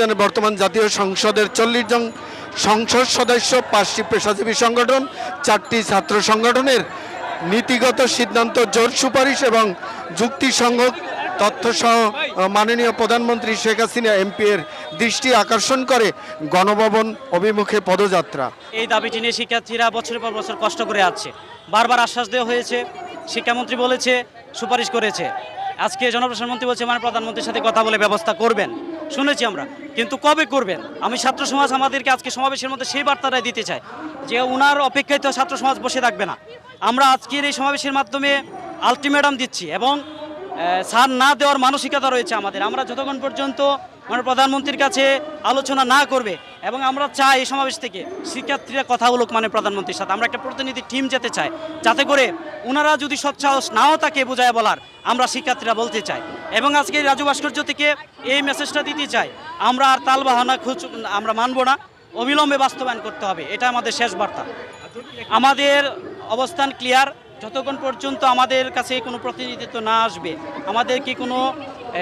জানেন বর্তমান জাতীয় সংসদের চল্লিশ জন সংসদ সদস্য, পাঁচটি পেশাজীবী সংগঠন, চারটি ছাত্র সংগঠনের নীতিগত সিদ্ধান্ত জোর সুপারিশ এবং যুক্তিসঙ্গ তথ্যসহ মাননীয় প্রধানমন্ত্রী শেখ হাসিনা এমপি এর দৃষ্টি আকর্ষণ করে গণভবন অভিমুখে পদযাত্রা। এই দাবিটি নিয়ে শিক্ষার্থীরা বছরের পর বছর কষ্ট করে আছে। বারবার আশ্বাস দেওয়া হয়েছে, শিক্ষামন্ত্রী বলেছে, সুপারিশ করেছে। আজকে জনপ্রশাসন মন্ত্রী বলছে মানে প্রধানমন্ত্রীর সাথে কথা বলে ব্যবস্থা করবেন। শুনেছি আমরা। কিন্তু কবে করবেন? আমি ছাত্র সমাজ আমাদেরকে আজকে সমাবেশের মধ্যে সেই বার্তাটাই দিতে চাই যে ওনার অপেক্ষায় তো ছাত্র সমাজ বসে থাকবে না। আমরা আজকের এই সমাবেশের মাধ্যমে আলটিমেটাম দিচ্ছি এবং সার না দেওয়ার মানসিকতা রয়েছে আমাদের। আমরা যতক্ষণ পর্যন্ত মানে প্রধানমন্ত্রীর কাছে আলোচনা না করবে এবং আমরা চাই এই সমাবেশ থেকে শিক্ষার্থীরা কথা বলুক মানে প্রধানমন্ত্রীর সাথে। আমরা একটা প্রতিনিধি টিম যেতে চাই, যাতে করে ওনারা যদি সৎসাহস নাও তাকে বোঝায় বলার, আমরা শিক্ষার্থীরা বলতে চাই। এবং আজকে রাজু ভাস্কর্য থেকে এই মেসেজটা দিতে চাই, আমরা আর তাল বাহানা খুঁজ আমরা মানব না, অবিলম্বে বাস্তবায়ন করতে হবে, এটা আমাদের শেষ বার্তা। আমাদের অবস্থান ক্লিয়ার যতক্ষণ পর্যন্ত আমাদের কাছে কোনো প্রতিনিধিত্ব না আসবে আমাদেরকে কোনো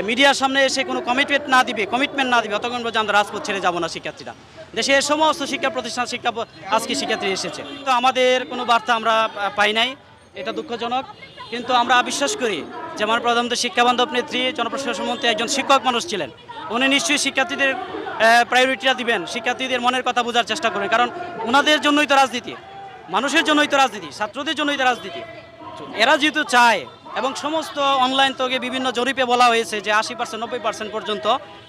মিডিয়ার সামনে এসে কোনো কমিটমেন্ট না দিবে কমিটমেন্ট না দিবে ততক্ষণ পর্যন্ত আমরা রাজপথ ছেড়ে যাব না শিক্ষার্থীরা। দেশের সমস্ত শিক্ষা প্রতিষ্ঠান, শিক্ষা আজকে শিক্ষার্থী এসেছে। তো আমাদের কোনো বার্তা আমরা পাই নাই, এটা দুঃখজনক। কিন্তু আমরা বিশ্বাস করি, যে আমার প্রধানমন্ত্রী শিক্ষাবান্ধব নেত্রী, জনপ্রশাসন মন্ত্রী একজন শিক্ষক মানুষ ছিলেন। উনি নিশ্চয়ই শিক্ষার্থীদের প্রায়োরিটিটা দিবেন, শিক্ষার্থীদের মনের কথা বোঝার চেষ্টা করবেন। কারণ ওনাদের জন্যই তো রাজনীতি, মানুষের জন্যই তো রাজনীতি, ছাত্রদের জন্যই তো রাজনীতি। এরা যেহেতু চায় এবং সমস্ত অনলাইন তোকে বিভিন্ন জরিপে বলা হয়েছে যে আশি পার্সেন্ট নব্বই পার্সেন্ট পর্যন্ত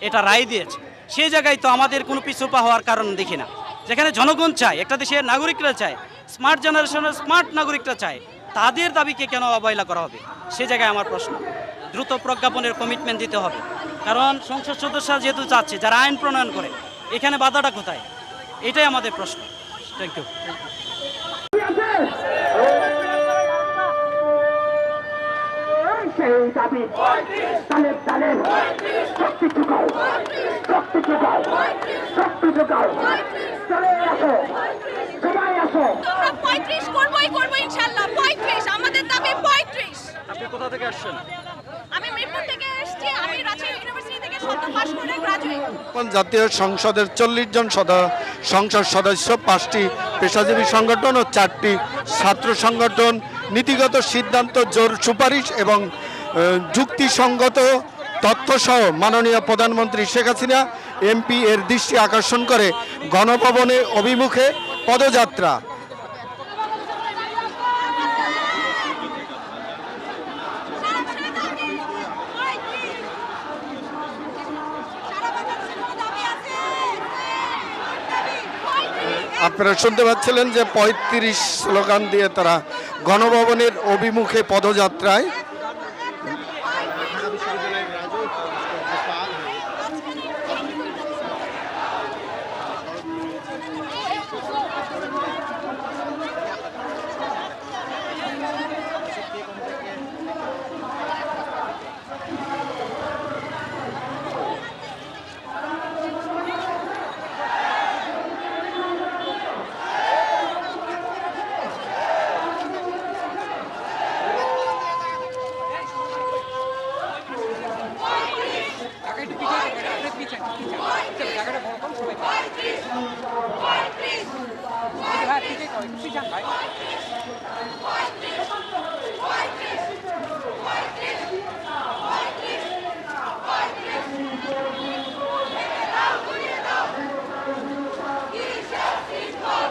এটা রায় দিয়েছে। সেই জায়গায় তো আমাদের কোনো পিছুপা হওয়ার কারণ দেখি না। যেখানে জনগণ চায়, একটা দেশের নাগরিকরা চায় স্মার্ট জেনারেশনের স্মার্ট নাগরিকরা চায়, তাদের দাবিকে কেন অবহেলা করা হবে? সে জায়গায় আমার প্রশ্ন। দ্রুত প্রজ্ঞাপনের কমিটমেন্ট দিতে হবে। কারণ সংসদ সদস্যরা যেহেতু চাচ্ছে, যারা আইন প্রণয়ন করে, এখানে বাধাটা কোথায়? এটাই আমাদের প্রশ্ন। থ্যাংক ইউ দাবি। শক্তি যোগাও। শক্তি যোগাও। শক্তি যোগাও। চলে আসো। সবাই আসো। পঁয়ত্রিশ করবোই করব ইনশাল্লাহ। পঁয়ত্রিশ আমাদের দাবি পঁয়ত্রিশ। আপনি কোথা থেকে আসছেন? আমি মিরপুর থেকে এসেছি আমি রাজশাহী ইউনিভার্সিটি থেকে সদ্য পাশ করে গ্রাজুয়েট জাতীয় সংসদের চল্লিশ জন সদা সংসদ সদস্য পাঁচটি পেশাজীবী সংগঠন ও চারটি ছাত্র সংগঠন। নীতিগত সিদ্ধান্ত জোর সুপারিশ এবং যুক্তিসঙ্গত তথ্যসহ মাননীয় প্রধানমন্ত্রী শেখ হাসিনা, এমপি এর দৃষ্টি আকর্ষণ করে গণভবনে অভিমুখে পদযাত্রা। আপনারা শুনতে পাচ্ছিলেন যে পঁয়ত্রিশ স্লোগান দিয়ে তারা গণভবনের অভিমুখে পদযাত্রায় ঢাকা বিশ্ববিদ্যালয়ের রাজু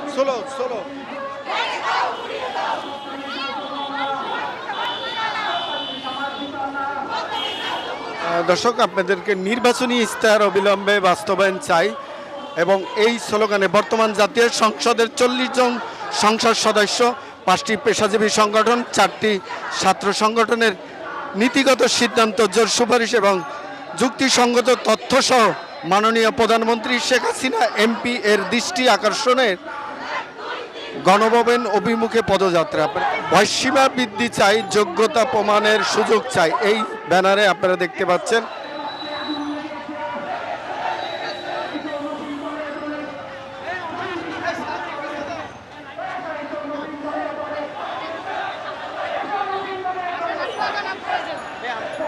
ষোলো আহ, দর্শক আপনাদেরকে নির্বাচনী ইস্তাহার অবিলম্বে বাস্তবায়ন চাই এবং এই স্লোগানে বর্তমান জাতীয় সংসদের চল্লিশ জন সংসদ সদস্য, পাঁচটি পেশাজীবী সংগঠন, চারটি ছাত্র সংগঠনের নীতিগত সিদ্ধান্ত, জোর সুপারিশ এবং যুক্তিসঙ্গত তথ্যসহ মাননীয় প্রধানমন্ত্রী শেখ হাসিনা এমপি এর দৃষ্টি আকর্ষণের গণভবন অভিমুখে পদযাত্রা। বয়সীমা বৃদ্ধি চাই, যোগ্যতা প্রমাণের সুযোগ চাই, এই ব্যানারে আপনারা দেখতে পাচ্ছেন।